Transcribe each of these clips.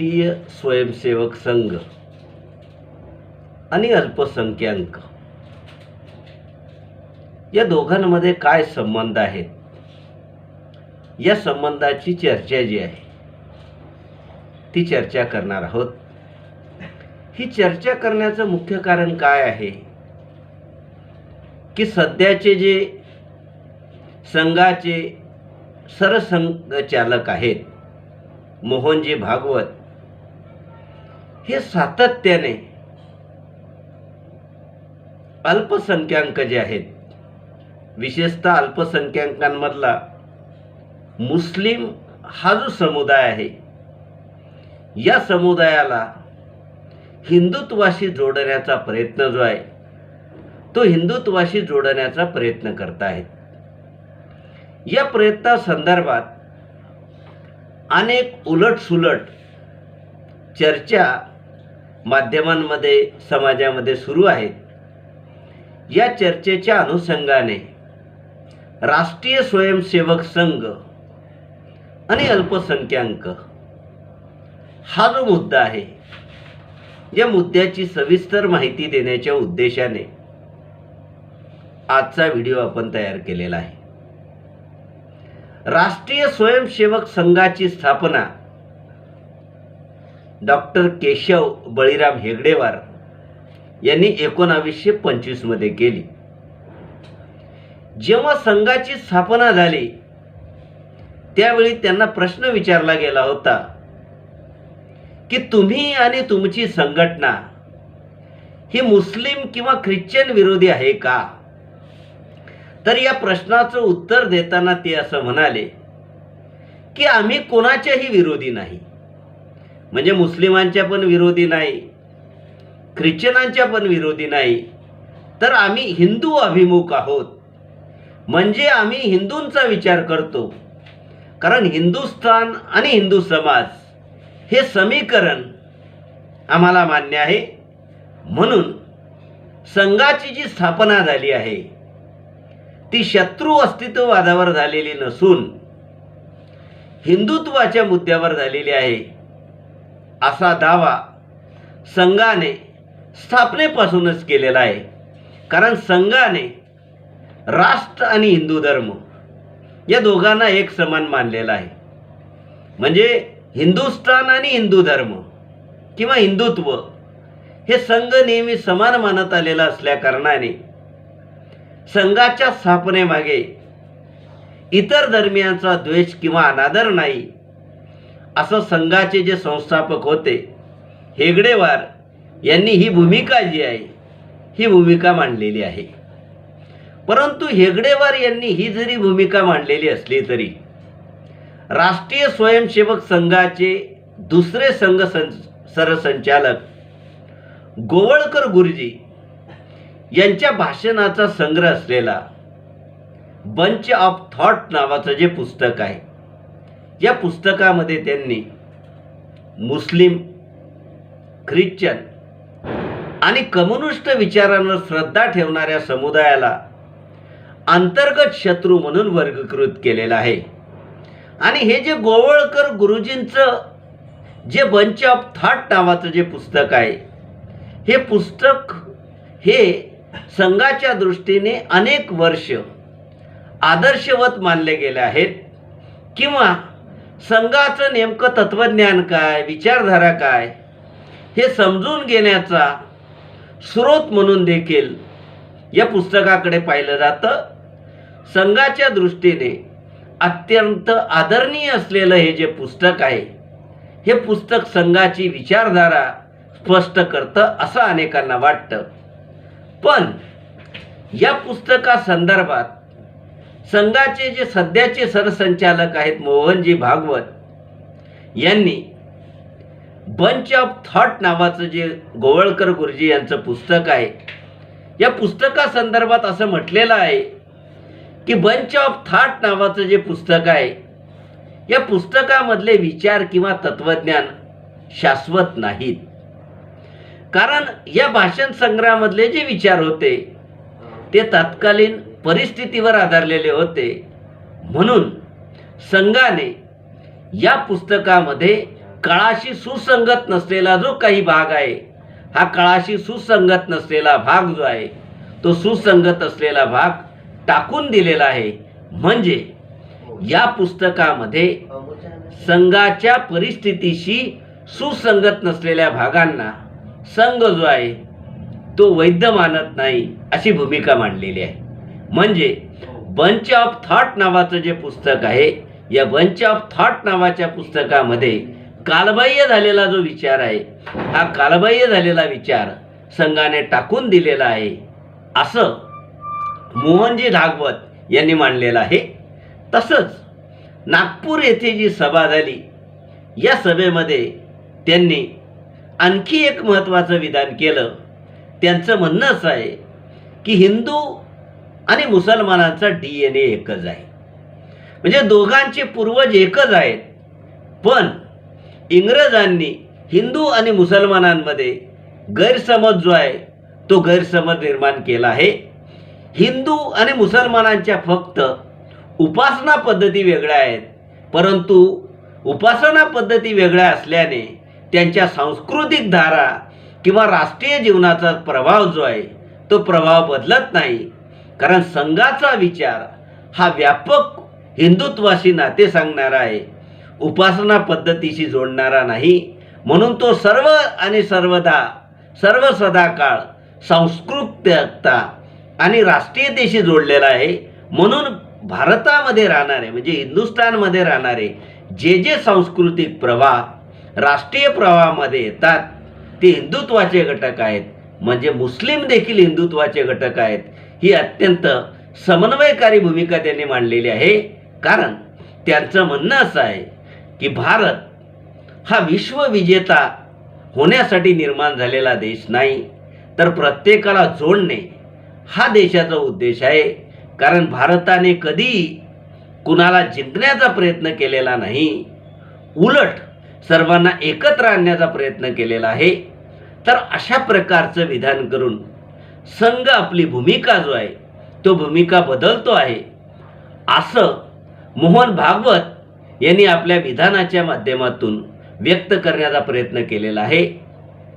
राष्ट्रीय स्वयंसेवक संघ आणि अल्पसंख्याक. या दोघांमध्ये काय संबंध आहेत? या संबंधाची चर्चा जी आहे ती चर्चा करणार आहोत. ही चर्चा करण्याचं मुख्य कारण काय आहे? की सध्याचे जे संघाचे सरसंघचालक आहेत मोहनजी भागवत हे सातत्याने अल्पसंख्याक जे आहेत विशेषतः अल्पसंख्याकांमधला मुस्लिम हा जो समुदाय आहे या समुदायाला हिंदुत्वाशी जोडण्याचा प्रयत्न जो आहे तो हिंदुत्वाशी जोडण्याचा प्रयत्न करत आहेत या प्रयत्नासंदर्भात अनेक उलटसुलट चर्चा माध्यमांमध्ये समाजामध्ये सुरू आहेत. या चर्चेच्या अनुषंगाने राष्ट्रीय स्वयंसेवक संघ आणि अल्पसंख्याक हा जो मुद्दा आहे या मुद्द्याची सविस्तर माहिती देण्याच्या उद्देशाने आजचा व्हिडिओ आपण तयार केलेला आहे. राष्ट्रीय स्वयंसेवक संघाची स्थापना डॉक्टर केशव बळीराम हेगडेवार यांनी एकोणावीसशे पंचवीसमध्ये केली. जेव्हा संघाची स्थापना झाली त्यावेळी त्यांना प्रश्न विचारला गेला होता की तुम्ही आणि तुमची संघटना ही मुस्लिम किंवा ख्रिश्चन विरोधी आहे का? तर या प्रश्नाचं उत्तर देताना ते असं म्हणाले की आम्ही कोणाच्याही विरोधी नाही. म्हणजे मुस्लिमांच्या पण विरोधी नाही ख्रिश्चनांच्या पण विरोधी नाही तर आम्ही हिंदू अभिमुख आहोत. म्हणजे आम्ही हिंदूंचा विचार करतो. कारण हिंदुस्थान आणि हिंदू समाज हे समीकरण आम्हाला मान्य आहे. म्हणून संघाची जी स्थापना झाली आहे ती शत्रू अस्तित्ववादावर झालेली नसून हिंदुत्वाच्या मुद्द्यावर झालेली आहे. असा दावा संघाने स्थापनेपासूनच केलेला आहे. कारण संघाने राष्ट्र आणि हिंदू धर्म या दोघांना एक समान मानलेला आहे. म्हणजे हिंदुस्थान आणि हिंदू धर्म किंवा हिंदुत्व हे संघ नेहमी समान मानत आलेला असल्या कारणाने संघाच्या स्थापनेमागे इतर धर्मियांचा द्वेष किंवा अनादर नाही असं संघाचे जे संस्थापक होते हेगडेवार यांनी ही भूमिका जी आहे ही भूमिका मांडलेली आहे. परंतु हेगडेवार यांनी ही जरी भूमिका मांडलेली असली तरी राष्ट्रीय स्वयंसेवक संघाचे दुसरे संघ सं सरसंचालक गोवळकर गुरुजी यांच्या भाषणाचा संग्रह असलेला बंच ऑफ थॉट नावाचं जे पुस्तक आहे या पुस्तकामध्ये त्यांनी मुस्लिम ख्रिश्चन आणि कम्युनिस्ट विचारांवर श्रद्धा ठेवणाऱ्या समुदायाला अंतर्गत शत्रू म्हणून वर्गीकृत केलेलं आहे. आणि हे जे गोवळकर गुरुजींचं जे बंच ऑफ थॉट नावाचं जे पुस्तक आहे हे पुस्तक हे संघाच्या दृष्टीने अनेक वर्ष आदर्शवत मानले गेले आहेत किंवा संघाचं नेमकं तत्त्वज्ञान काय विचारधारा काय हे समजून घेण्याचा स्रोत म्हणून देखील या पुस्तकाकडे पाहिलं जातं. संघाच्या दृष्टीने अत्यंत आदरणीय असलेलं हे जे पुस्तक आहे हे पुस्तक संघाची विचारधारा स्पष्ट करतं असं अनेकांना वाटतं. पण या पुस्तकासंदर्भात संघाचे जे सध्याचे सरसंचालक आहेत मोहनजी भागवत यांनी बंच ऑफ थॉट नावाचं जे गोवळकर गुरुजी यांचं पुस्तक आहे या पुस्तकासंदर्भात असं म्हटलेलं आहे की बंच ऑफ थॉट नावाचं जे पुस्तक आहे या पुस्तकामधले विचार किंवा तत्वज्ञान शाश्वत नाहीत. कारण या भाषण संग्रहामधले जे विचार होते ते तत्कालीन परिस्थितीवर आधारलेले होते. म्हणून संघाने या पुस्तकामध्ये काळाशी सुसंगत नसलेला जो काही भाग आहे हा काळाशी सुसंगत नसलेला भाग जो आहे तो सुसंगत असलेला भाग टाकून दिलेला आहे. म्हणजे या पुस्तकामध्ये संघाच्या परिस्थितीशी सुसंगत नसलेल्या भागांना संघ जो आहे तो वैध मानत नाही अशी भूमिका मांडलेली आहे. म्हणजे बंच ऑफ थॉट नावाचं जे पुस्तक आहे या बंच ऑफ थॉट नावाच्या पुस्तकामध्ये कालबाह्य झालेला जो विचार आहे हा कालबाह्य झालेला विचार संघाने टाकून दिलेला आहे असं मोहनजी भागवत यांनी मांडलेलं आहे. तसंच नागपूर येथे जी सभा झाली या सभेमध्ये त्यांनी आणखी एक महत्त्वाचं विधान केलं. त्यांचं म्हणणं असं आहे की हिंदू आणि मुसलमानांचा डी एन ए एकच आहे. म्हणजे दोघांचे पूर्वज एकच आहेत. पण इंग्रजांनी हिंदू आणि मुसलमानांमध्ये गैरसमज जो आहे तो गैरसमज निर्माण केला आहे. हिंदू आणि मुसलमानांच्या फक्त उपासना पद्धती वेगळ्या आहेत. परंतु उपासना पद्धती वेगळ्या असल्याने त्यांच्या सांस्कृतिक धारा किंवा राष्ट्रीय जीवनाचा प्रभाव जो आहे तो प्रभाव बदलत नाही. कारण संघाचा विचार हा व्यापक हिंदुत्वाशी नाते सांगणारा आहे. उपासना पद्धतीशी जोडणारा नाही. म्हणून तो सर्व आणि सर्वदा सर्व सदाकाळ सांस्कृतिकता आणि राष्ट्रीयतेशी जोडलेला आहे. म्हणून भारतामध्ये राहणारे म्हणजे हिंदुस्थानमध्ये राहणारे जे जे सांस्कृतिक प्रवाह राष्ट्रीय प्रवाहामध्ये येतात ते हिंदुत्वाचे घटक आहेत. म्हणजे मुस्लिम देखील हिंदुत्वाचे घटक आहेत. ही अत्यंत समन्वयकारी भूमिका त्यांनी मांडलेली आहे. कारण त्यांचं म्हणणं असं आहे की भारत हा विश्वविजेता होण्यासाठी निर्माण झालेला देश नाही. तर प्रत्येकाला जोडणे हा देशाचा उद्देश आहे. कारण भारताने कधी कुणाला जिंकण्याचा प्रयत्न केलेला नाही. उलट सर्वांना एकत्र आणण्याचा प्रयत्न केलेला आहे. तर अशा प्रकारचं विधान करून संघ आपली भूमिका जो आहे तो भूमिका बदलतो आहे. असं मोहन भागवत यांनी आपल्या विधानाच्या माध्यमातून व्यक्त करण्याचा प्रयत्न केलेला आहे.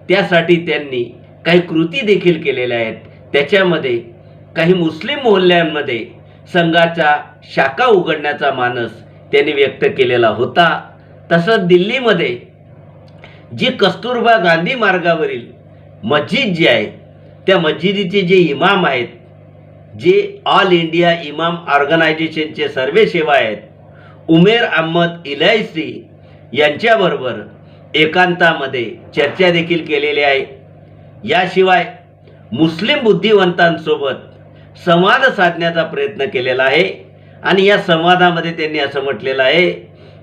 त्यासाठी त्यांनी काही कृती देखील केलेल्या आहेत. त्याच्यामध्ये काही मुस्लिम मोहल्ल्यांमध्ये संघाच्या शाखा उघडण्याचा मानस त्यांनी व्यक्त केलेला होता. तसंच दिल्लीमध्ये जी कस्तुरबा गांधी मार्गावरील मस्जिद जी आहे त्या मस्जिदीचे जे इमाम आहेत जे ऑल इंडिया इमाम ऑर्गनायझेशनचे सर्वे सेवा आहेत उमेर अहमद इलायसी यांच्याबरोबर एकांतामध्ये चर्चा देखील केलेली आहे. याशिवाय मुस्लिम बुद्धिवंतांसोबत संवाद साधण्याचा प्रयत्न केलेला आहे आणि या संवादामध्ये त्यांनी असं म्हटलेलं आहे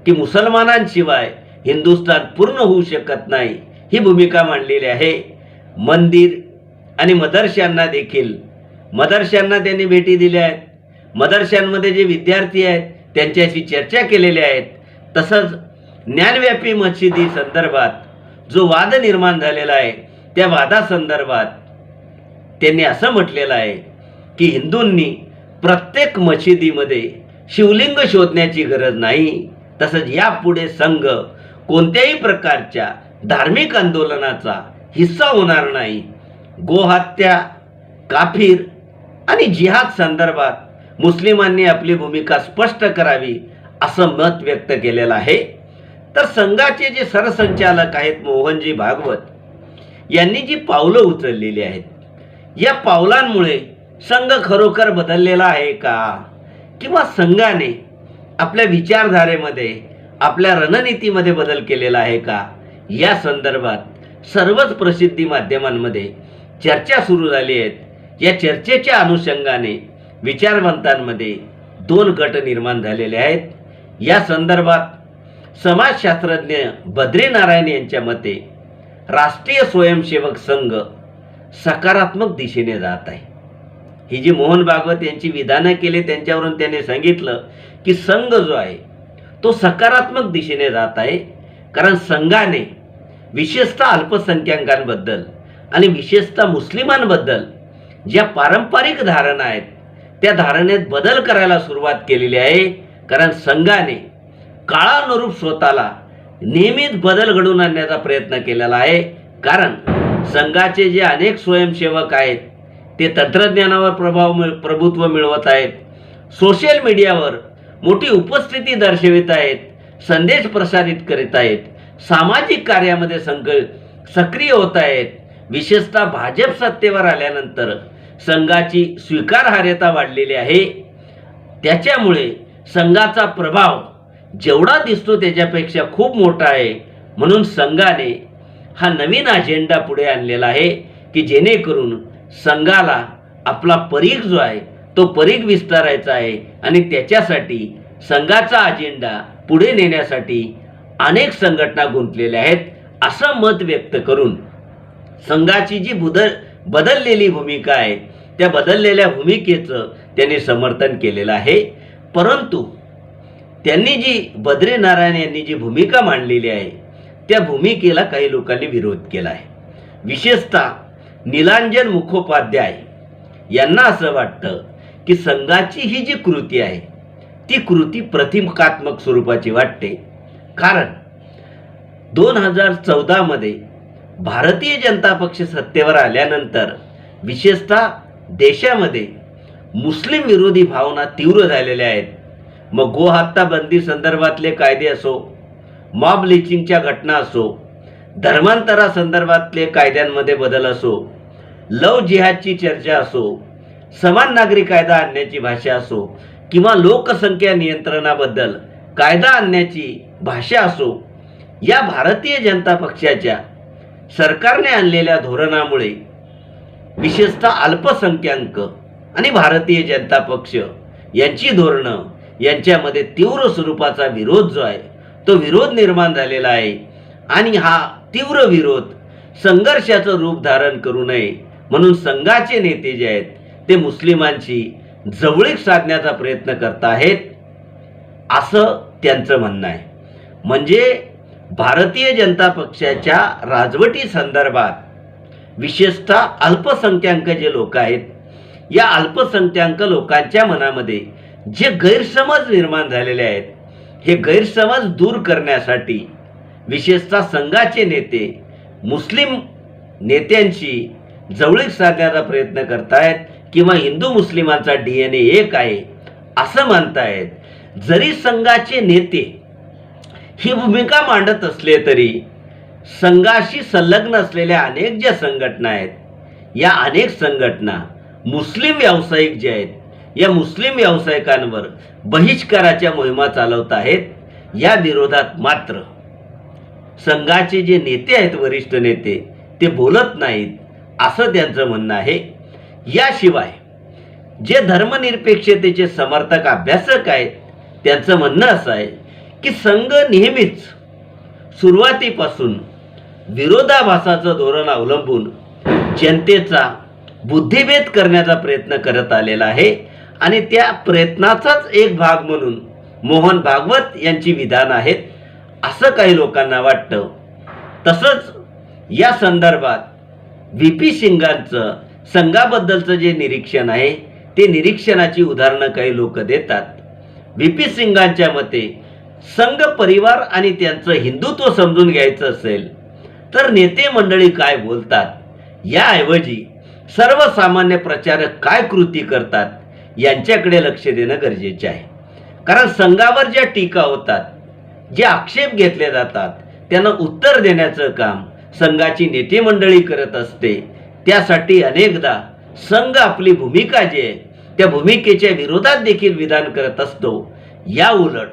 की मुसलमानांशिवाय हिंदुस्थान पूर्ण होऊ शकत नाही ही भूमिका मांडलेली आहे. मंदिर आणि मदरशांना देखील. मदरशांना त्यांनी भेटी दिल्या आहेत. मदरशांमध्ये जे विद्यार्थी आहेत त्यांच्याशी चर्चा केलेल्या आहेत. तसंच ज्ञानव्यापी मशिदी संदर्भात जो वाद निर्माण झालेला आहे त्या वादासंदर्भात त्यांनी असं म्हटलेलं आहे की हिंदूंनी प्रत्येक मशिदीमध्ये शिवलिंग शोधण्याची गरज नाही. तसंच यापुढे संघ कोणत्याही प्रकारच्या धार्मिक आंदोलनाचा हिस्सा होणार नाही. गोहत्या काफीर आणि जिहाद संदर्भात मुस्लिमांनी आपली भूमिका स्पष्ट करावी असं मत व्यक्त केलेलं आहे. तर संघाचे जे सरसंचालक आहेत मोहनजी भागवत यांनी जी पावलं उचललेली आहेत या पावलांमुळे संघ खरोखर बदललेला आहे का? किंवा संघाने आपल्या विचारधारेमध्ये आपल्या रणनीतीमध्ये बदल केलेला आहे का? या संदर्भात सर्वच प्रसिद्धी माध्यमांमध्ये चर्चा सुरू झाली आहेत. या चर्चेच्या अनुषंगाने विचारवंतांमध्ये दोन गट निर्माण झालेले आहेत. या संदर्भात समाजशास्त्रज्ञ बद्रीनारायण यांच्या मते राष्ट्रीय स्वयंसेवक संघ सकारात्मक दिशेने जात आहे. ही जी मोहन भागवत यांची विधानं केली त्यांच्यावरून त्याने सांगितलं की संघ जो आहे तो सकारात्मक दिशेने जात आहे. कारण संघाने विशेषतः अल्पसंख्याकांबद्दल आणि विशेषतः मुस्लिमांबद्दल ज्या पारंपरिक धारणा आहेत त्या धारणेत बदल करायला सुरुवात केलेली आहे. कारण संघाने काळानुरूप स्वतःला नेहमीच बदल घडवून आणण्याचा प्रयत्न केलेला आहे. कारण संघाचे जे अनेक स्वयंसेवक आहेत ते तंत्रज्ञानावर प्रभाव मिळ प्रभुत्व मिळवत आहेत. सोशल मीडियावर मोठी उपस्थिती दर्शवित आहेत. संदेश प्रसारित करीत आहेत. सामाजिक कार्यामध्ये संघ सक्रिय होत आहेत. विशेषतः भाजप सत्तेवर आल्यानंतर संघाची स्वीकारार्हता वाढलेली आहे. त्याच्यामुळे संघाचा प्रभाव जेवढा दिसतो त्याच्यापेक्षा खूप मोठा आहे. म्हणून संघाने हा नवीन अजेंडा पुढे आणलेला आहे की जेणेकरून संघाला आपला परीघ जो आहे तो परीघ विस्तारायचा आहे आणि त्याच्यासाठी संघाचा अजेंडा पुढे नेण्यासाठी अनेक संघटना गुंतलेल्या आहेत असं मत व्यक्त करून संघाची जी बुदल बदललेली भूमिका आहे त्या बदललेल्या भूमिकेचं त्यांनी समर्थन केलेलं आहे. परंतु त्यांनी जी बद्रीनारायण यांनी जी भूमिका मांडलेली आहे त्या भूमिकेला काही लोकांनी विरोध केला आहे. विशेषतः निलांजन मुखोपाध्याय यांना असं वाटतं की संघाची ही जी कृती आहे ती कृती प्रतिमकात्मक स्वरूपाची वाटते. कारण दोन हजार चौदामध्ये भारतीय जनता पक्ष सत्तेवर आल्यानंतर विशेषतः देशामध्ये मुस्लिम विरोधी भावना तीव्र झालेल्या आहेत. मग गोहत्ता बंदी संदर्भातले कायदे असो मॉब लिचिंगच्या घटना असो धर्मांतरासंदर्भातले कायद्यांमध्ये बदल असो लव जिहादची चर्चा असो समान नागरी कायदा आणण्याची भाषा असो किंवा लोकसंख्या नियंत्रणाबद्दल कायदा आणण्याची भाषा असो या भारतीय जनता पक्षाच्या सरकारने आणलेल्या धोरणामुळे विशेषतः अल्पसंख्याक आणि भारतीय जनता पक्ष यांची धोरणं यांच्यामध्ये तीव्र स्वरूपाचा विरोध जो आहे तो विरोध निर्माण झालेला आहे. आणि हा तीव्र विरोध. संघर्षाचं रूप धारण करू नये म्हणून संघाचे नेते जे आहेत ते मुस्लिमांची जवळीक साधण्याचा प्रयत्न करत आहेत असं त्यांचं म्हणणं आहे. म्हणजे भारतीय जनता पक्षाच्या राजवटी संदर्भात विशेषतः अल्पसंख्याक जे लोक आहेत या अल्पसंख्याक लोकांच्या मनामध्ये जे गैरसमज निर्माण झालेले आहेत हे गैरसमज दूर करण्यासाठी विशेषतः संघाचे नेते मुस्लिम नेत्यांशी जवळीक साधण्याचा प्रयत्न करतायत किंवा हिंदू मुस्लिमांचा डी एन ए एक आहे असं मानतायत. जरी संघाचे नेते ही भूमिका मांडत असले तरी संघाशी संलग्न असलेल्या अनेक ज्या संघटना आहेत या अनेक संघटना मुस्लिम व्यावसायिक जे आहेत या मुस्लिम व्यावसायिकांवर बहिष्काराच्या मोहिमा चालवत आहेत या विरोधात मात्र संघाचे जे नेते आहेत वरिष्ठ नेते ते बोलत नाहीत असं त्यांचं म्हणणं आहे. याशिवाय जे धर्मनिरपेक्षतेचे समर्थक अभ्यासक आहेत त्यांचं म्हणणं असं आहे की संघ नेहमीच सुरुवातीपासून विरोधाभासाचं धोरण अवलंबून जनतेचा बुद्धिभेद करण्याचा प्रयत्न करत आलेला आहे आणि त्या प्रयत्नाचाच एक भाग म्हणून मोहन भागवत यांची विधान आहेत. असं काही लोकांना वाटतं. तसंच या संदर्भात व्ही पी सिंगांचं संघाबद्दलचं जे निरीक्षण आहे ते निरीक्षणाची उदाहरणं काही लोक देतात. व्ही पी सिंगांच्या मते संघ परिवार आणि त्यांचं हिंदुत्व समजून घ्यायचं असेल तर नेते मंडळी काय बोलतात? याऐवजी सर्वसामान्य प्रचारक काय कृती करतात? यांच्याकडे लक्ष देणं गरजेचे आहे. कारण संघावर ज्या टीका होतात जे आक्षेप घेतले जातात त्यांना उत्तर देण्याचं काम संघाची नेते मंडळी करत असते. त्यासाठी अनेकदा संघ आपली भूमिका जी आहे त्या भूमिकेच्या विरोधात देखील विधान करत असतो. या उलट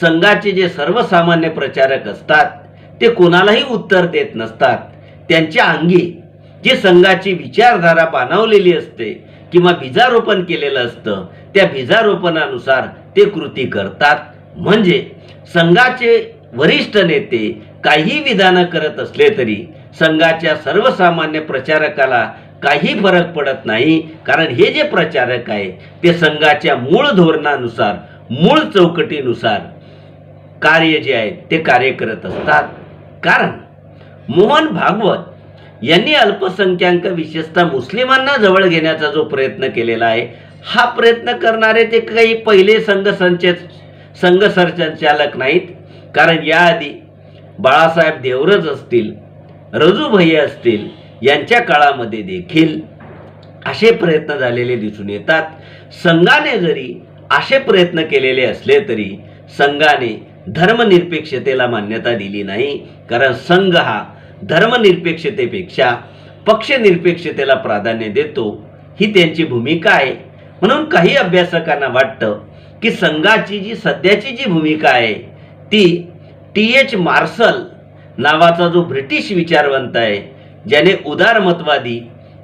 संघाचे जे सर्वसामान्य प्रचारक असतात ते कोणालाही उत्तर देत नसतात. त्यांच्या अंगी जी संघाची विचारधारा बाणवलेली असते किंवा बीजारोपण केलेलं असतं त्या बीजारोपणानुसार ते कृती करतात. म्हणजे संघाचे वरिष्ठ नेते काही विधानं करत असले तरी संघाच्या सर्वसामान्य प्रचारकाला काही फरक पडत नाही. कारण हे जे प्रचारक आहे ते संघाच्या मूळ धोरणानुसार मूळ चौकटीनुसार कार्य जे आहे ते कार्य करत असतात. कारण मोहन भागवत यांनी अल्पसंख्याक विशेषतः मुस्लिमांना जवळ घेण्याचा जो प्रयत्न केलेला आहे हा प्रयत्न करणारे ते काही पहिले संघ संचेत संघ सरसंचालक नाहीत. कारण याआधी बाळासाहेब देवरज असतील रजूभैये असतील यांच्या काळामध्ये देखील असे प्रयत्न झालेले दिसून येतात. संघाने जरी असे प्रयत्न केलेले असले तरी संघाने धर्मनिरपेक्षतेला मान्यता दिली नाही. कारण संघ हा धर्मनिरपेक्षतेपेक्षा पक्षनिरपेक्षतेला प्राधान्य देतो. ही त्यांची भूमिका आहे. म्हणून काही अभ्यासकांना वाटतं की संघाची जी सध्याची जी भूमिका आहे ती टी. एच. मार्सल नावाचा जो ब्रिटिश विचारवंत आहे ज्याने उदारमतवादी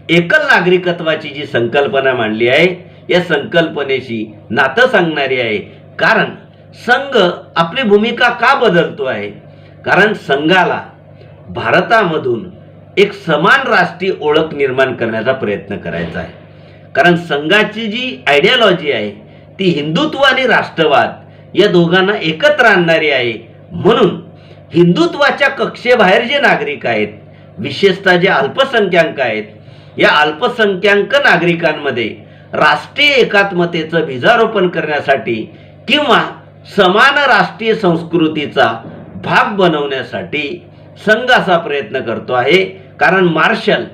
एकल नागरिकत्वाची जी संकल्पना मांडली आहे या संकल्पनेशी नातं सांगणारी आहे. कारण संघ आपली भूमिका का बदलतो आहे? कारण संघाला भारतामधून एक समान राष्ट्रीय ओळख निर्माण करण्याचा प्रयत्न करायचा आहे. कारण संघाची जी आयडियॉलॉजी आहे ती हिंदुत्व आणि राष्ट्रवाद या दोघांना एकत्र आणणारी आहे. म्हणून हिंदुत्वाच्या कक्षेबाहेर जे नागरिक आहेत विशेषतः जे अल्पसंख्याक आहेत या अल्पसंख्याक नागरिकांमध्ये राष्ट्रीय एकात्मतेचं बीजारोपण करण्यासाठी किंवा समान राष्ट्रीय संस्कृतीचा भाग बनवण्यासाठी संघ असा प्रयत्न करतो आहे. कारण मार्शल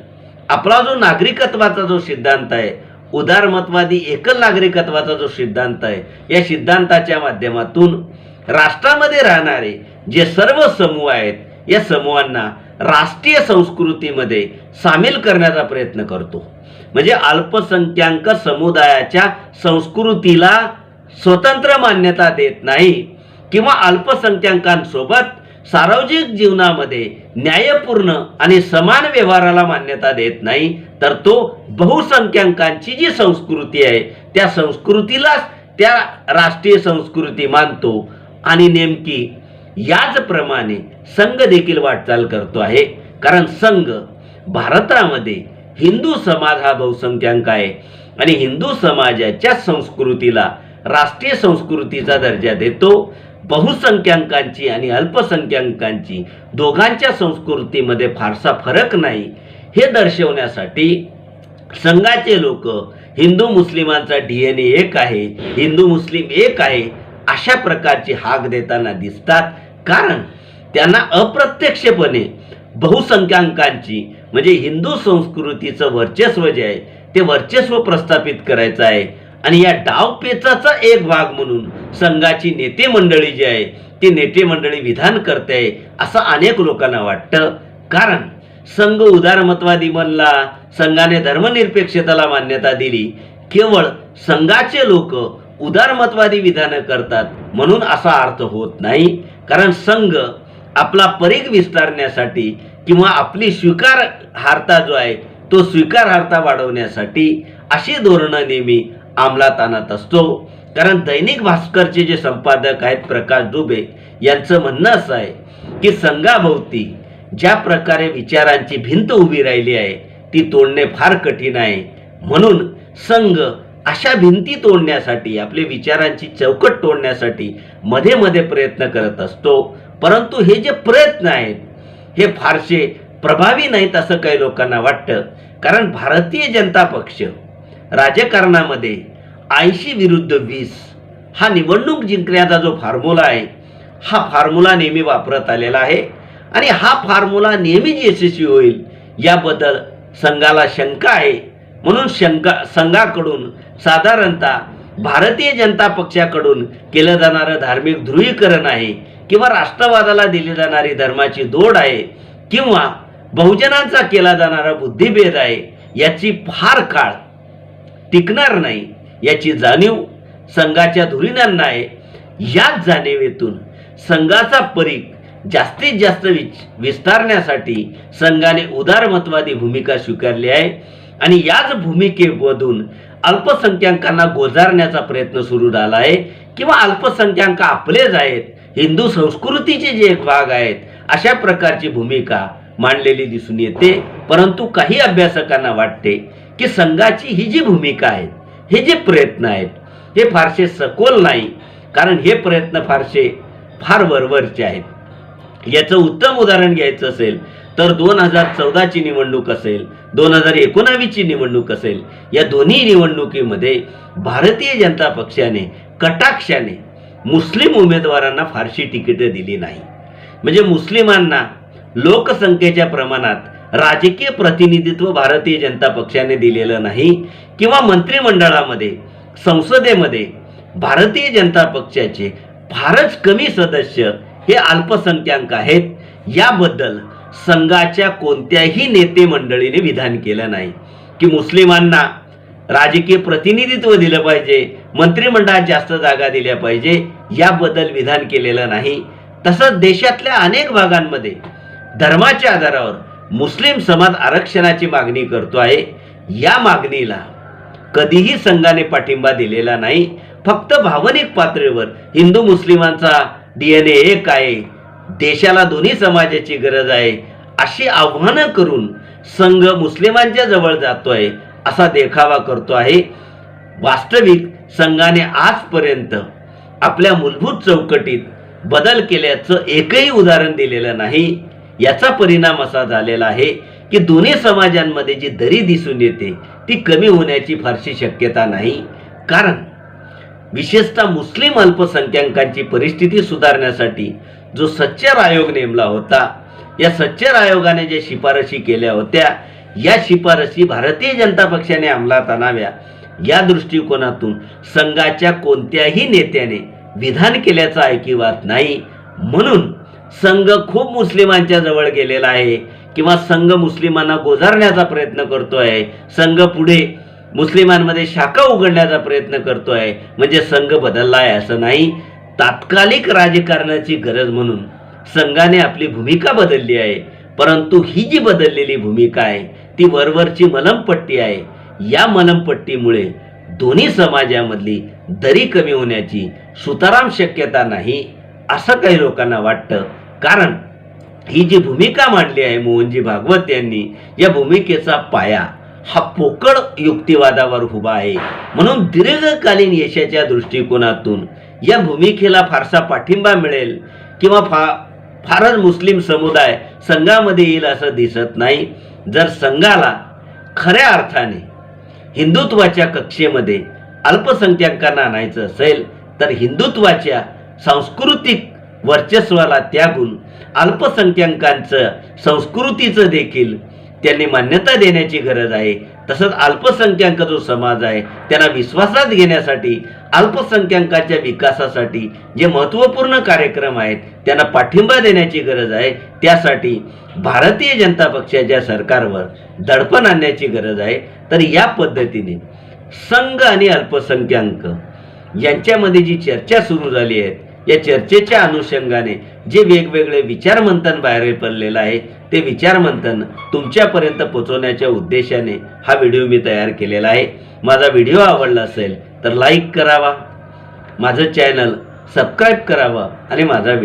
आपला जो नागरिकत्वाचा जो सिद्धांत आहे उदारमतवादी एकल नागरिकत्वाचा जो सिद्धांत आहे या सिद्धांताच्या माध्यमातून राष्ट्रामध्ये राहणारे जे सर्व समूह आहेत या समूहांना राष्ट्रीय संस्कृतीमध्ये सामील करण्याचा प्रयत्न करतो. म्हणजे अल्पसंख्याक समुदायाच्या संस्कृतीला स्वतंत्र मान्यता देत नाही किंवा अल्पसंख्याकांसोबत सार्वजनिक जीवनामध्ये न्यायपूर्ण आणि समान व्यवहाराला मान्यता देत नाही तर तो बहुसंख्यांकांची जी संस्कृती आहे त्या संस्कृतीलाच त्या राष्ट्रीय संस्कृती मानतो आणि नेमकी याचप्रमाणे संघ देखील वाटचाल करतो आहे. कारण संघ भारतामध्ये हिंदू समाज हा बहुसंख्यांक आहे आणि हिंदू समाजाच्या संस्कृतीला राष्ट्रीय संस्कृतीचा दर्जा देतो. बहुसंख्याकांची आणि अल्पसंख्याकांची दोघांच्या संस्कृतीमध्ये फारसा फरक नाही. हे दर्शवण्यासाठी संघाचे लोक हिंदू मुस्लिमांचा डी एन ए एक आहे हिंदू मुस्लिम एक आहे अशा प्रकारची हाक देताना दिसतात. कारण त्यांना अप्रत्यक्षपणे बहुसंख्याकांची म्हणजे हिंदू संस्कृतीचं वर्चस्व जे आहे ते वर्चस्व प्रस्थापित करायचं आहे. आणि या डावपेचाचा एक भाग म्हणून संघाची नेते मंडळी जी आहे ती नेते मंडळी विधान करते असं अनेक लोकांना वाटतं. कारण संघ उदारमतवादी बनला संघाने धर्मनिरपेक्षतेला मान्यता दिली केवळ संघाचे लोक उदारमतवादी विधानं करतात म्हणून असा अर्थ होत नाही. कारण संघ आपला परीघ विस्तारण्यासाठी किंवा आपली स्वीकारहार्ता जो आहे तो स्वीकारहार्ता वाढवण्यासाठी अशी धोरणं नेहमी अंमलात आणत असतो. कारण दैनिक भास्करचे जे संपादक आहेत प्रकाश दुबे यांचं म्हणणं असं आहे की संघाभोवती ज्या प्रकारे विचारांची भिंत उभी राहिली आहे ती तोडणे फार कठीण आहे. म्हणून संघ अशा भिंती तोडण्यासाठी आपले विचारांची चौकट तोडण्यासाठी मध्ये मध्ये प्रयत्न करत असतो. परंतु हे जे प्रयत्न आहेत हे फारसे प्रभावी नाहीत असं काही लोकांना वाटतं. कारण भारतीय जनता पक्ष राजकारणामध्ये ऐंशी विरुद्ध वीस हा निवडणूक जिंकण्याचा जो फॉर्म्युला आहे हा फॉर्म्युला नेहमी वापरत आलेला आहे. आणि हा फॉर्म्युला नेहमीच यशस्वी होईल याबद्दल संघाला शंका आहे. म्हणून शंका संघाकडून साधारणतः भारतीय जनता पक्षाकडून केलं जाणारं धार्मिक ध्रुवीकरण आहे किंवा राष्ट्रवादाला दिली जाणारी धर्माची दोड आहे किंवा बहुजनांचा केला जाणारा बुद्धिभेद आहे याची फार काळ टिकणार नाही याची जाणीव संघाच्या धुरीणांना आहे. याच जाणीवेतून संघाचा परीख जास्तीत जास्त विच विस्तारण्यासाठी संघाने उदारमतवादी भूमिका स्वीकारली आहे. आणि याच भूमिकेमधून अल्पसंख्याकांना गोजारण्याचा प्रयत्न सुरू झाला आहे. किंवा अल्पसंख्याक आपलेच आहेत हिंदू संस्कृतीचे जे एक भाग आहेत अशा प्रकारची भूमिका मांडलेली दिसून येते. परंतु काही अभ्यासकांना वाटते की संघाची ही जी भूमिका आहे हे जे प्रयत्न आहेत हे फारसे सखोल नाही कारण हे प्रयत्न फारसे फार वरवरचे आहेत. याचं उत्तम उदाहरण घ्यायचं असेल तर दोन हजार चौदाची निवडणूक असेल दोन हजार एकोणावीसची निवडणूक असेल या दोन्ही निवडणुकीमध्ये भारतीय जनता पक्षाने कटाक्षाने मुस्लिम उमेदवारांना फारशी तिकीटं दिली नाही. म्हणजे मुस्लिमांना लोकसंख्येच्या प्रमाणात राजकीय प्रतिनिधित्व भारतीय जनता पक्षाने दिलेलं नाही किंवा मंत्रिमंडळामध्ये संसदेमध्ये भारतीय जनता पक्षाचे फारच कमी सदस्य हे अल्पसंख्याक आहेत याबद्दल संघाच्या कोणत्याही नेते मंडळीने विधान केलं नाही. की मुस्लिमांना राजकीय प्रतिनिधित्व दिलं पाहिजे मंत्रिमंडळात जास्त जागा दिल्या पाहिजे याबद्दल विधान केलेलं नाही. तसंच देशातल्या अनेक भागांमध्ये धर्माच्या आधारावर मुस्लिम समाज आरक्षणाची मागणी करतो आहे. या मागणीला कधीही संघाने पाठिंबा दिलेला नाही. फक्त भावनिक पातळीवर हिंदू मुस्लिमांचा डीएनए एक आहे. देशाला दोन्ही समाजाची गरज आहे. अशी आव्हानं करून संघ मुस्लिमांच्या जवळ जातोय असा देखावा करतो आहे. वास्तविक संघाने आजपर्यंत आपल्या मूलभूत चौकटीत बदल केल्याचं एकही उदाहरण दिलेलं नाही. याचा परिणाम असा झालेला आहे की दोन्ही समाजांमध्ये जी दरी दिसून येते ती कमी होण्याची फारशी शक्यता नाही. कारण विशेषतः मुस्लिम अल्पसंख्याकांची परिस्थिती सुधारण्यासाठी जो सच्चर आयोग नेमला होता या सच्चर आयोगाने ज्या शिफारशी केल्या होत्या या शिफारशी भारतीय जनता पक्षाने अंमलात आणाव्या या दृष्टिकोनातून संघाच्या कोणत्याही नेत्याने विधान केल्याचं ऐकिवात नाही. म्हणून संघ खूप मुस्लिमांच्या जवळ गेलेला आहे किंवा संघ मुस्लिमांना गोजारण्याचा प्रयत्न करतोय संघ पुढे मुस्लिमांमध्ये शाखा उघडण्याचा प्रयत्न करतोय म्हणजे संघ बदलला आहे असं नाही. तात्कालिक राजकारणाची गरज म्हणून संघाने आपली भूमिका बदलली आहे. परंतु ही जी बदललेली भूमिका आहे ती वरवरची मलमपट्टी आहे. या मलमपट्टीमुळे दोन्ही समाजामधली दरी कमी होण्याची सुताराम शक्यता नाही असं काही लोकांना वाटतं. कारण ही जी भूमिका मांडली आहे मोहनजी भागवत यांनी या भूमिकेचा पाया हा पोकळ युक्तिवादावर उभा आहे. म्हणून दीर्घकालीन यशाच्या दृष्टिकोनातून या भूमिकेला फारसा पाठिंबा मिळेल किंवा फा फारच मुस्लिम समुदाय संघामध्ये येईल असं दिसत नाही. जर संघाला खऱ्या अर्थाने हिंदुत्वाच्या कक्षेमध्ये अल्पसंख्याकांना आणायचं असेल तर हिंदुत्वाच्या सांस्कृतिक वर्चस्वाला त्यागून अल्पसंख्याकांचं संस्कृतीचं देखील त्यांनी मान्यता देण्याची गरज आहे. तसंच अल्पसंख्याक जो समाज आहे त्यांना विश्वासात घेण्यासाठी अल्पसंख्याकांच्या विकासासाठी जे महत्त्वपूर्ण कार्यक्रम आहेत त्यांना पाठिंबा देण्याची गरज आहे. त्यासाठी भारतीय जनता पक्षाच्या सरकारवर दडपण आणण्याची गरज आहे. तर या पद्धतीने संघ आणि अल्पसंख्याक यांच्यामध्ये जी चर्चा सुरू झाली आहे या चर्चेच्या अनुषंगाने जे वेगवेगळे विचारमंथन बाहेर पडलेलं आहे ते विचारमंथन तुमच्यापर्यंत पोहोचवण्याच्या उद्देशाने हा व्हिडिओ मी तयार केलेला आहे. माझा व्हिडिओ आवडला असेल तर लाईक करावा माझं चॅनल सबस्क्राईब करावा आणि माझा व्हिडिओ